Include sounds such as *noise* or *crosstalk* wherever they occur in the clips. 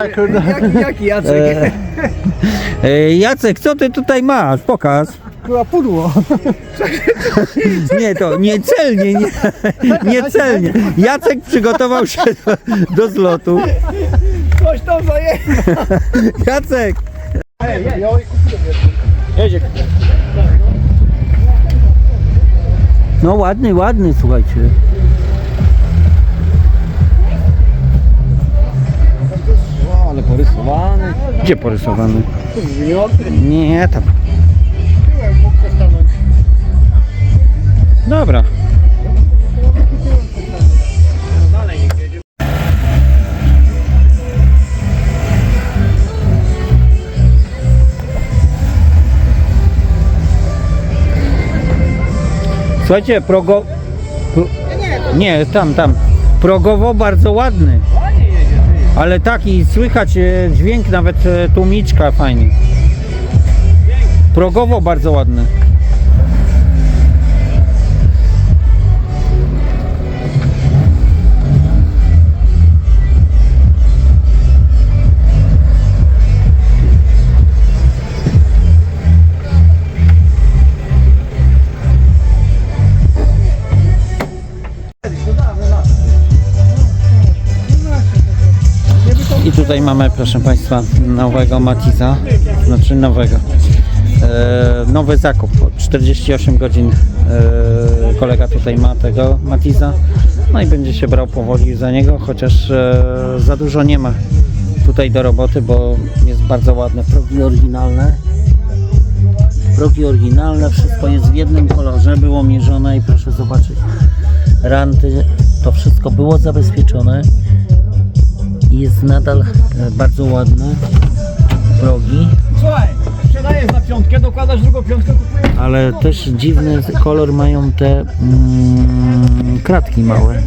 Jaki, jaki Jacek? E, Jacek, co ty tutaj masz? Pokaż. Chyba pudło. Nie, to nie celnie, nie, nie celnie. Jacek przygotował się do, do zlotu. Coś tam zaje. Jacek! Jedzie. No ładny, ładny, słuchajcie. Ale porysowany. Gdzie porysowany? Nie, tam. Dobra. Słuchajcie, progo... pro- Nie, tam, tam. Progowo bardzo ładny. Ale tak i słychać e, dźwięk nawet e, tłumiczka fajnie. Progowo bardzo ładny. I tutaj mamy, proszę Państwa, nowego Matiza, znaczy nowego. E, nowy zakup, 48 godzin e, kolega tutaj ma tego Matiza, no i będzie się brał powoli za niego, chociaż e, za dużo nie ma tutaj do roboty, bo jest bardzo ładne, progi oryginalne. Progi oryginalne, wszystko jest w jednym kolorze, było mierzone i proszę zobaczyć, ranty, to wszystko było zabezpieczone jest nadal e, bardzo ładne progi, Słuchaj, sprzedajesz za piątkę, dokładasz drugą piątkę, kupujesz. ale też dziwny kolor mają te mm, kratki małe.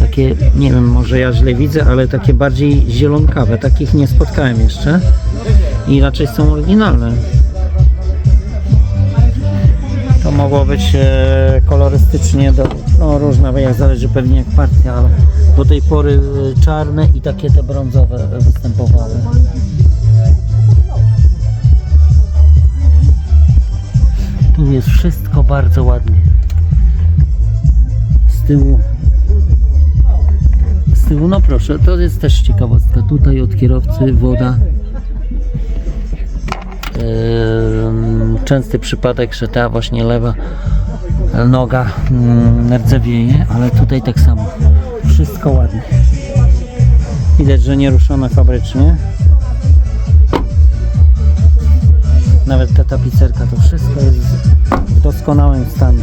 Takie, nie wiem, może ja źle widzę, ale takie bardziej zielonkawe. Takich nie spotkałem jeszcze i raczej są oryginalne. To mogło być e, kolorystycznie do, no różne, jak zależy pewnie jak partia, ale do tej pory e, czarne i takie te brązowe występowały. Tu jest wszystko bardzo ładnie. Z tyłu. Z tyłu, no proszę, to jest też ciekawostka. Tutaj od kierowcy woda. Ehm, Częsty przypadek, że ta właśnie lewa noga mm, rdzewieje, ale tutaj tak samo. Wszystko ładnie. Widać, że nie ruszone fabrycznie. Nawet ta tapicerka, to wszystko jest w doskonałym stanie.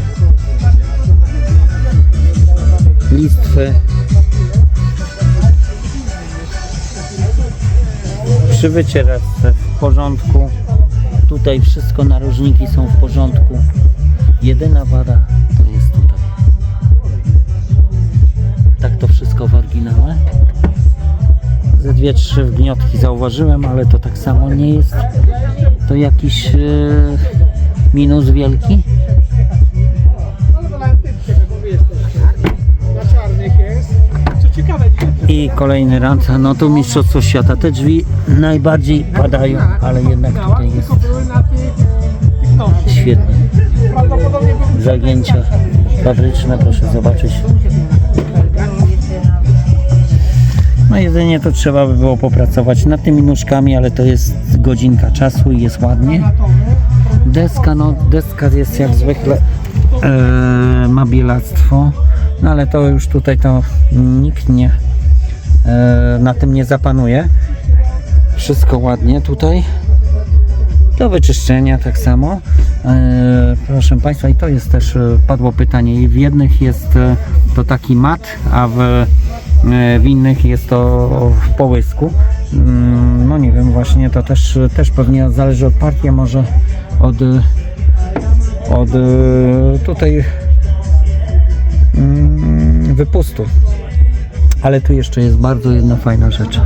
Listwy. Przywycie resztę w porządku. Tutaj wszystko, narożniki są w porządku. Jedyna wada to jest tutaj. Tak to wszystko w oryginale. Ze dwie, trzy wgniotki zauważyłem, ale to tak samo nie jest to jakiś e, minus wielki. I kolejny rant, no tu mistrzostwo świata. Te drzwi najbardziej padają, ale jednak tutaj jest świetnie. Zagięcia fabryczne, proszę zobaczyć. No jedynie to trzeba by było popracować nad tymi nóżkami, ale to jest godzinka czasu i jest ładnie. Deska, no deska jest jak zwykle e, ma bielactwo, no ale to już tutaj to nikt nie e, na tym nie zapanuje. Wszystko ładnie tutaj. Do wyczyszczenia tak samo. E, proszę Państwa, i to jest też, e, padło pytanie, w jednych jest e, to taki mat, a w, w innych jest to w połysku. Mm, No nie wiem, właśnie to też, też pewnie zależy od partii, może od, od tutaj mm, wypustu. Ale tu jeszcze jest bardzo jedna fajna rzecz.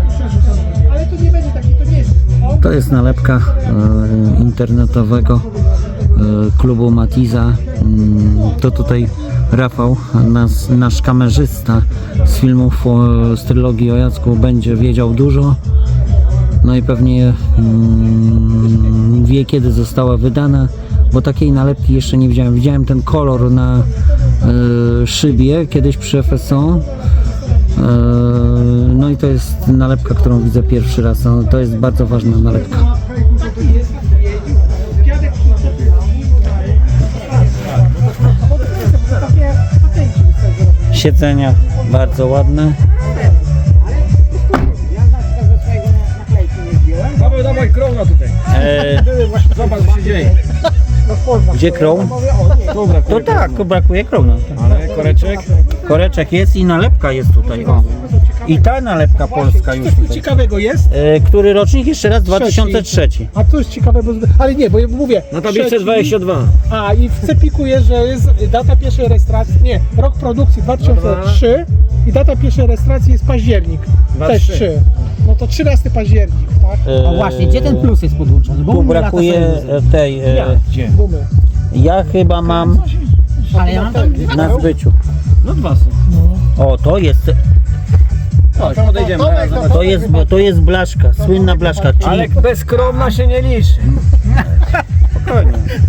To jest. Nalepka e, internetowego e, klubu Matiza. Mm, To tutaj Rafał, nas, nasz kamerzysta z filmów o, z trylogii o Jacku będzie wiedział dużo. No i pewnie mm, wie kiedy została wydana, bo takiej nalepki jeszcze nie widziałem. Widziałem ten kolor na e, szybie kiedyś przy FSO. E, No i to jest nalepka, którą widzę pierwszy raz. No, to jest bardzo ważna nalepka. Siedzenia bardzo ładne. Dawaj, dawaj, krona tutaj. E, Zobacz, co się dzieje. gdzie? Dobra, To tak, brakuje krona. Ale koreczek. Koreczek jest i nalepka jest tutaj. O. I ta nalepka polska już Coś tu tutaj. ciekawego jest, E, który rocznik? Jeszcze raz 2003. a to jest ciekawe, bo, ale nie, bo ja mówię. Na tablicy trzeci, 22. A i w Cepiku jest, że jest data pierwszej rejestracji, nie, rok produkcji 2003 i data pierwszej rejestracji jest październik. Dwa, Też trzy. 3. No to 13 październik, tak? E, A właśnie, gdzie ten plus jest podłączony? Bo Tu u mnie lata brakuje e, tej. E, Gdzie? Gumy. ja chyba mam Ale ja mam tam... na zbyciu. No dwa są. O, to jest. Chodź, podejdziemy. teraz zobacz. To jest, to jest blaszka, słynna blaszka. Czyli Ale bez krona się nie liczy. *laughs*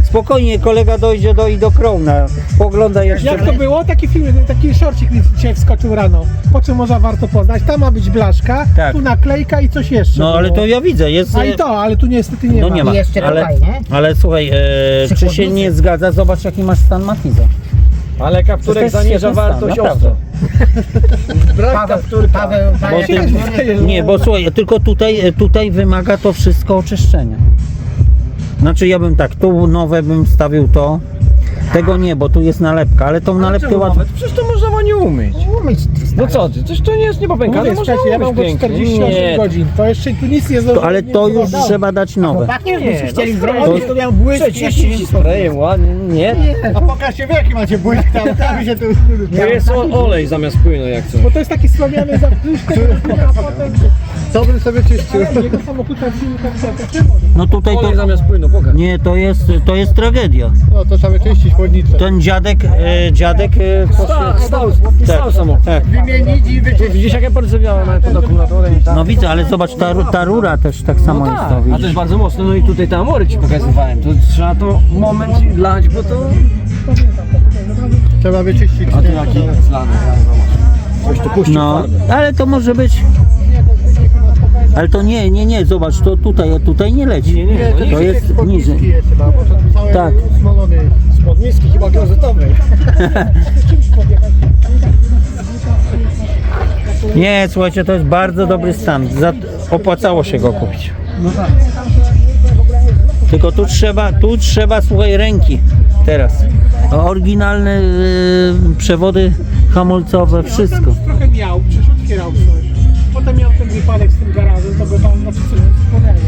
spokojnie kolega dojdzie do i do Krona. Pogląda jeszcze. Jak to było? Taki film, taki szorcik mi dzisiaj wskoczył rano. Po czym można warto poznać? Tam ma być blaszka, Tak. tu naklejka i coś jeszcze. No ale było. to ja widzę, jest. A i to, ale tu niestety nie No ma. nie ma. I jeszcze Ale, nie? ale słuchaj, e, czy się nie zgadza? Zobacz jaki masz stan Matiza. Ale To kapturek jest zaniża świetny wartość naprawdę. ostro. *laughs* Brak Paweł, kapturka. Paweł, Bo Paweł, ty, nie, bo słuchaj, tylko tutaj, tutaj wymaga to wszystko oczyszczenia. Znaczy ja bym tak, tu nowe bym stawił to. Tego nie, bo tu jest nalepka, ale tą nalepkę Czemu łatwo. nawet? Przecież to można ładnie umyć. Umyć No co ty, coś to nie jest niepopękane, Mówię, można słuchajcie, ja mam umyć go pięknie. 48 Nie, godzin. To jeszcze tu nic nie zdążyłem. Ale to już trzeba dać nowe. Tak nie, Nie, chcieli no zrobić, to miał błysk. Przeczyścić sprayem ładnie, nie? A pokażcie w jaki macie błysk tam, tam się tu... To jest o- olej zamiast płynu jak coś. Bo to jest taki słomiany zapryszkę, *laughs* a potem Co bym sobie czyścił? jego samochód tam silnik tam No tutaj Olej to. zamiast płynu, pokaż. Nie, to jest, to jest tragedia. No to trzeba czyścić chłodnicę. Ten dziadek, e, dziadek. E, Stał, stał, stał samochód. Tak. Wymienić i wyczyścić. Widzisz jak ja porzewiałem nawet pod akumulatorem i tak. No widzę, ale zobacz, ta, ru- ta rura też tak samo jest to. A to Widzisz. jest bardzo mocno, no i tutaj te amory ci pokazywałem. To trzeba to moment dlać, bo to... Trzeba wyczyścić. A tu jaki zlany. Coś tu puścił No, farbę. ale to może być. Ale to nie, nie, nie, zobacz, to tutaj, tutaj nie leci. Nie, nie, no To jest niżej. jest chyba, bo to tu cały Tak. smolony. Spod miski chyba gazetowej. *laughs* Nie, słuchajcie, to jest bardzo dobry stan. Opłacało się go kupić. Tylko tu trzeba, tu trzeba, słuchaj, ręki teraz. Oryginalne y, przewody hamulcowe, wszystko. trochę miał, przecież otwierał coś. Potem miał ten wypadek z tym garażem, to go tam coś wspomniało.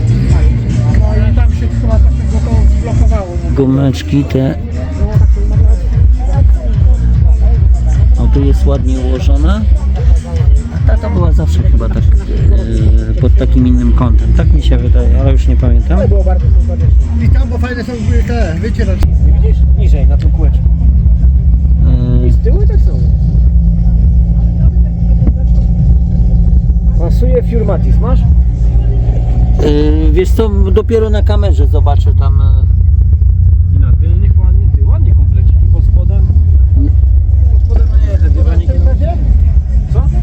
No i tam się chyba nie? Gumeczki te. Tu jest ładnie ułożona. A ta to była zawsze chyba tak y, pod takim innym kątem. Tak mi się wydaje, ale już nie pamiętam. I tam, bo fajne są te wycieraczki. Widzisz? Niżej, na tym kółeczku. I Y, z tyłu tak samo. Pasuje Fiurmatis, masz? y, wiesz co, dopiero na kamerze zobaczę tam.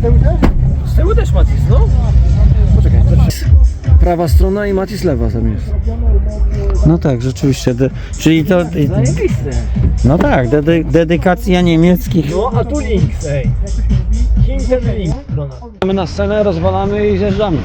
Co? Z tyłu też Matis, no. Poczekaj, zaczekaj. Prawa strona i Matis lewa tam jest. No tak, rzeczywiście. De, czyli to. Zajebiste. No tak, dedy, dedykacja niemieckich. No, a tu links, ej. Hinter link. Mamy na scenę, rozwalamy i zjeżdżamy.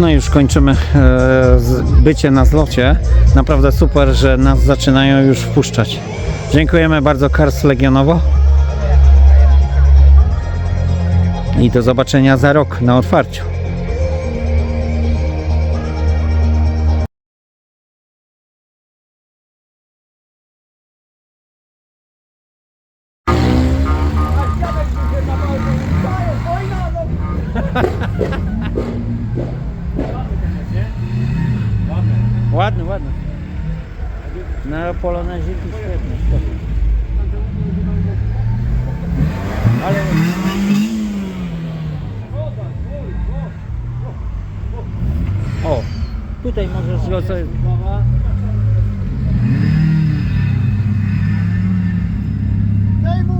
No już kończymy e, bycie na zlocie. Naprawdę super, że nas zaczynają już wpuszczać. Dziękujemy bardzo Kars Legionowo. I do zobaczenia za rok na otwarciu. *laughs* Ładny, ładny. Na poloneziki świetnie, świetnie. Ale... O, tutaj możesz go sobie... Daj mu!